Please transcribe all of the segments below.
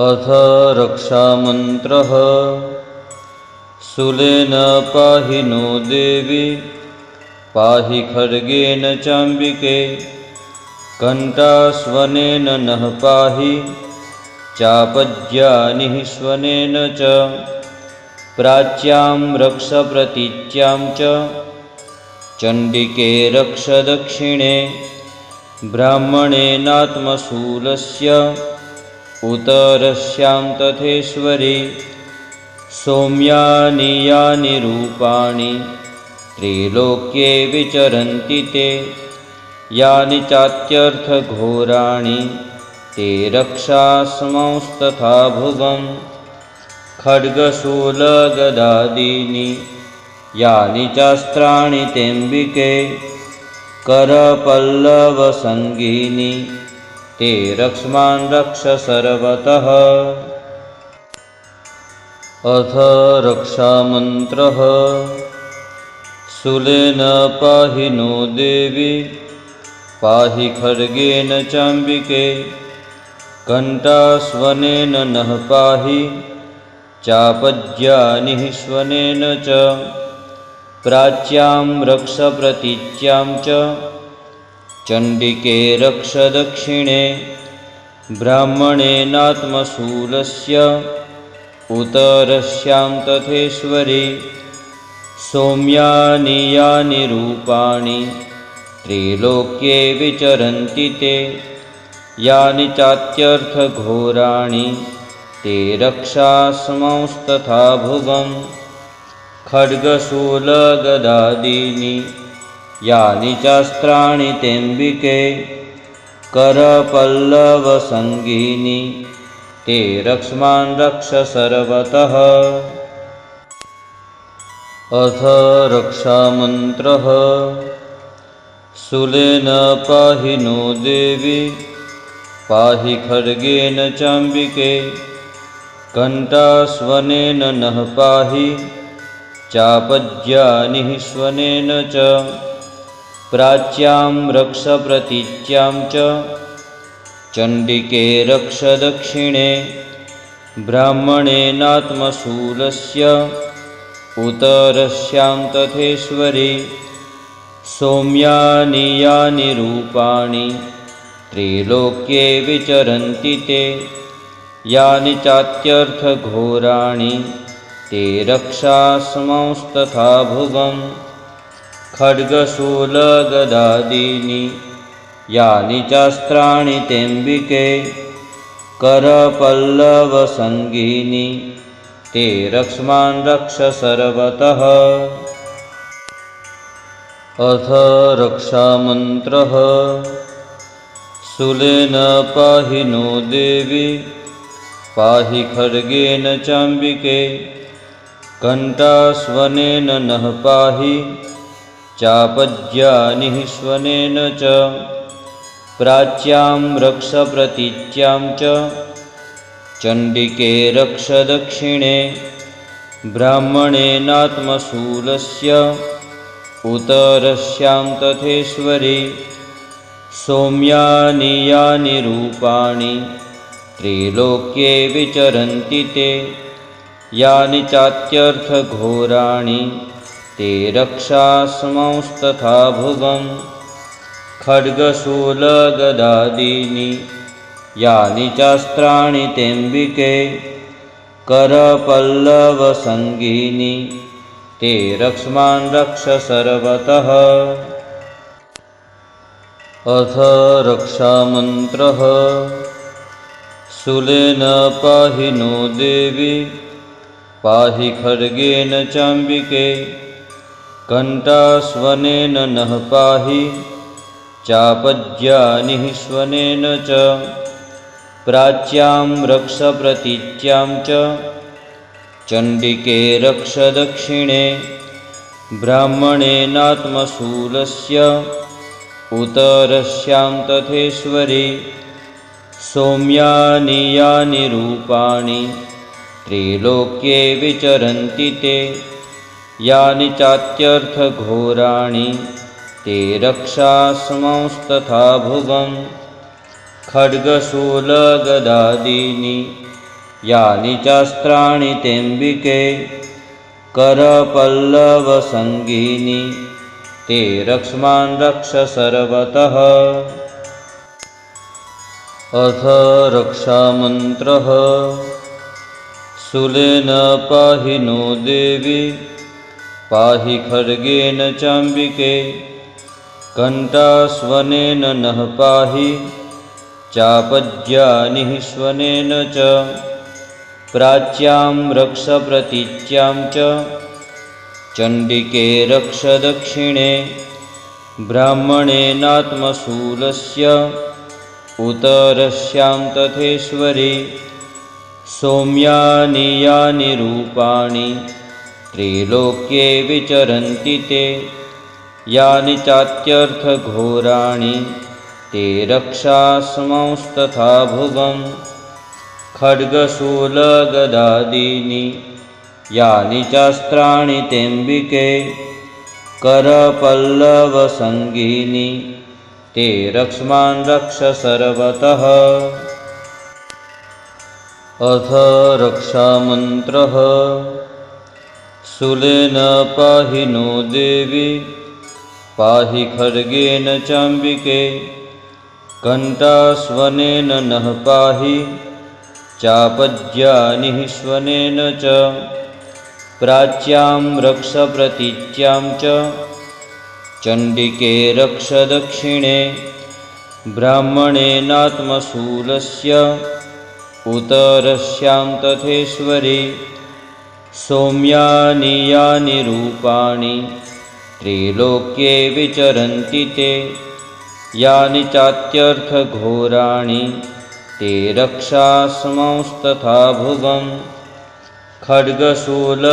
अथ रक्षामन्त्रः। शूलेन पाहि नो देवी पाहि खड्गेन चाम्बिके कण्ठास्वनेन नः पाहि चापज्यानिः स्वनेन च प्राच्यां रक्षप्रतीच्यां च चण्डिके रक्ष दक्षिणे ब्राह्मणेनात्मशूलस्य उतरस्यां तथेश्वरि सौम्यानि यानि रूपाणि त्रिलोक्ये विचरन्ति ते। यानि चात्यर्थघोराणि ते रक्षास्मंस्तथा भुवं खड्गशूलगदादीनि यानि चास्त्राणि तेऽम्बिके करपल्लवसङ्गीनि ते रक्ष्मान् रक्ष सर्वतः। अथ रक्षामन्त्रः। शूलेन पाहि नो देवी पाहि खड्गेन चाम्बिके कण्ठास्वनेन नः पाहि चापज्यानिः स्वनेन च प्राच्यां रक्षप्रतीच्यां च चण्डिके रक्ष दक्षिणे ब्राह्मणेनात्मशूलस्य उतरस्यां तथेश्वरि सौम्यानि यानि रूपाणि त्रिलोक्ये विचरन्ति ते यानि चात्यर्थघोराणि ते रक्षास्मंस्तथा भुवं खड्गशूलगदादीनि यानि चास्त्राणि तेऽम्बिके करपल्लवसङ्गीनि ते रक्ष्मान् रक्ष सर्वतः। अथ रक्षामन्त्रः शूलेन पाहि नो देवी पाहि खड्गेन चाम्बिके कण्ठास्वनेन नः पाहि चापज्यानिः स्वनेन च प्राच्यां रक्षप्रतीच्यां च चण्डिके रक्ष दक्षिणे ब्राह्मणेनात्मशूलस्य उतरस्यां तथेश्वरि सौम्यानि यानि रूपाणि त्रिलोक्ये विचरन्ति ते यानि चात्यर्थघोराणि ते रक्षास्मंस्तथा भुवं खड्गशूलगदादीनि यानि चास्त्राणि तेऽम्बिके करपल्लवसङ्गीनि ते रक्ष्मान् रक्ष सर्वतः। अथ रक्षामन्त्रः शूलेन पाहि नो देवी पाहि खड्गेन चाम्बिके कण्ठास्वनेन नः पाहि चापज्यानिः स्वनेन च। प्राच्यां रक्षप्रतीच्यां च। चण्डिके रक्ष दक्षिणे ब्राह्मणेनात्मशूलस्य उतरस्यां तथेश्वरि। सौम्यानि यानि रूपाणि। त्रिलोक्ये विचरन्ति ते। यानि चात्यर्थघोराणि ते रक्षास्मंस्तथा भुवं खड्गशूलगदादीनि यानि चास्त्राणि तेऽम्बिके करपल्लवसङ्गीनि ते रक्ष्मान् रक्ष सर्वतः। अथ रक्षामन्त्रः। शूलेन पाहि नो देवी पाहि खड्गेन चाम्बिके कण्ठास्वनेन नः पाहि चापज्यानिः स्वनेन च। प्राच्यां रक्षप्रतीच्यां च। चण्डिके रक्ष दक्षिणे ब्राह्मणेनात्मशूलस्य उतरस्यां तथेश्वरि सौम्यानि यानि रूपाणि त्रिलोक्ये विचरन्ति ते यानि चात्यर्थघोराणि ते रक्षास्मंस्तथा भुवं खड्गशूलगदादीनि यानि चास्त्राणि तेऽम्बिके करपल्लवसङ्गीनि ते रक्ष्मान् रक्ष सर्वतः। अथ रक्षामन्त्रः। शूलेन पाहि नो देवी पाहि खड्गेन चाम्बिके कण्ठास्वनेन नः पाहि चापज्यानिःश्वनेन च प्राच्यां रक्षप्रतीच्यां च चण्डिके रक्ष दक्षिणे ब्राह्मणेनात्मशूलस्य उतरस्यां तथेश्वरि सौम्यानि यानि रूपाणि त्रिलोक्ये विचरन्ति ते। यानि चात्यर्थघोराणि ते रक्षास्मंस्तथा भुवं खड्गशूलगदादीनि यानि चास्त्राणि तेऽम्बिके करपल्लवसङ्गीनि ते रक्ष्मान् रक्ष सर्वतः। अथ रक्षामन्त्रः शूलेन पाहि नो देवी पाहि खड्गेन चाम्बिके कण्ठास्वनेन नः पाहि चापज्यानिःश्वनेन च प्राच्यां रक्षप्रतीच्यां च चण्डिके रक्ष दक्षिणे ब्राह्मणेनात्मशूलस्य उतरस्यां तथेश्वरि सौम्यानि यानि रूपाणि त्रिलोक्ये विचरन्ति ते। यानि चात्यर्थघोराणि ते रक्षास्मंस्तथा भुवं खड्गशूलगदादीनि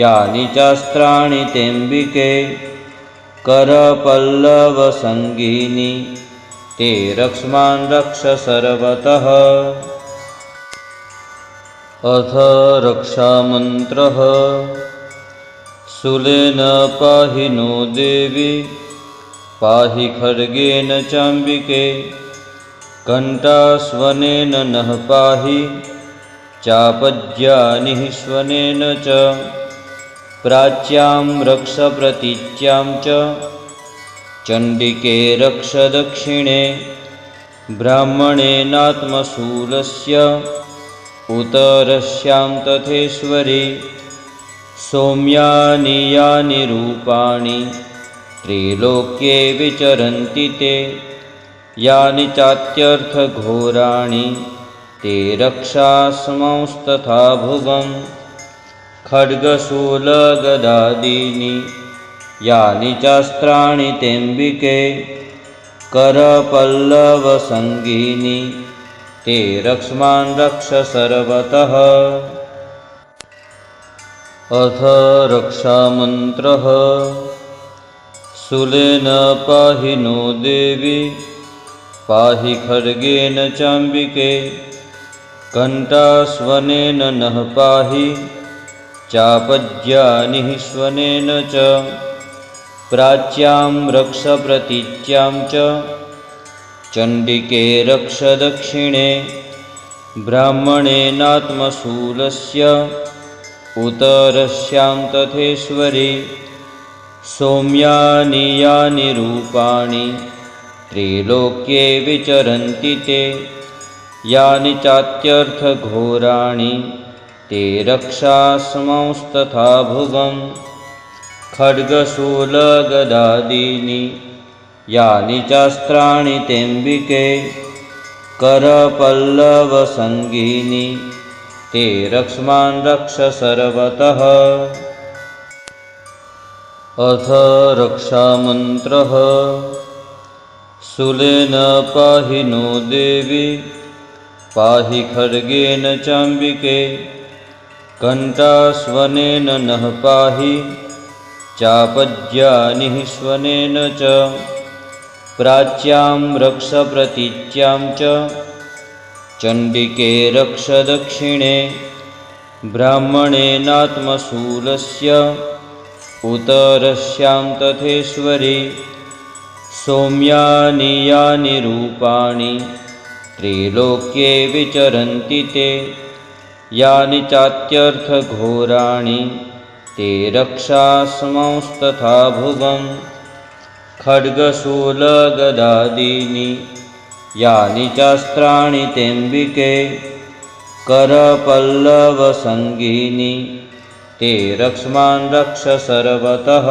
यानि चास्त्राणि तेऽम्बिके करपल्लवसङ्गीनि ते रक्ष्मान् रक्ष सर्वतः अथ रक्षामन्त्रः। शूलेन पाहि नो देवी पाहि खड्गेन चाम्बिके कण्ठास्वनेन नः पाहि चापज्यानिःश्वनेन च प्राच्यां रक्षप्रतीच्यां च चण्डिके रक्ष दक्षिणे ब्राह्मणेनात्मशूलस्य उतरस्यां तथेश्वरि सौम्यानि यानि रूपाणि त्रिलोक्ये विचरन्ति ते यानि चात्यर्थघोराणि ते रक्षास्मंस्तथा भुवं खड्गशूलगदादीनि यानि चास्त्राणि तेऽम्बिके करपल्लवसङ्गीनि ते रक्ष्मान् रक्ष सर्वतः। अथ रक्षामन्त्रः। शूलेन पाहि नो देवी पाहि खड्गेन चाम्बिके कण्ठास्वनेन नः पाहि चापज्यानिःश्वनेन च प्राच्यां रक्षप्रतीच्यां च चण्डिके रक्ष दक्षिणे ब्राह्मणेनात्मशूलस्य उतरस्यां तथेश्वरि सौम्यानि यानि रूपाणि त्रिलोक्ये विचरन्ति ते यानि चात्यर्थघोराणि ते रक्षास्मंस्तथा भुवम् खड्गशूलगदादीनि यानि चास्त्राणि तेऽम्बिके करपल्लवसङ्गीनि ते रक्ष्मान् रक्ष सर्वतः। अथ रक्षामन्त्रः शूलेन पाहि नो देवी पाहि खड्गेन चाम्बिके कण्ठास्वनेन नः पाहि चापज्यानिःश्वनेन च प्राच्यां रक्षप्रतीच्यां च चण्डिके रक्ष दक्षिणे ब्राह्मणेनात्मशूलस्य उतरस्यां तथेश्वरि सौम्यानि यानि रूपाणि त्रिलोक्ये विचरन्ति ते यानि चात्यर्थघोराणि ते रक्षास्मंस्तथा भुवं खड्गशूलगदादीनि यानि चास्त्राणि तेऽम्बिके करपल्लवसङ्गीनि ते रक्ष्मान् रक्ष सर्वतः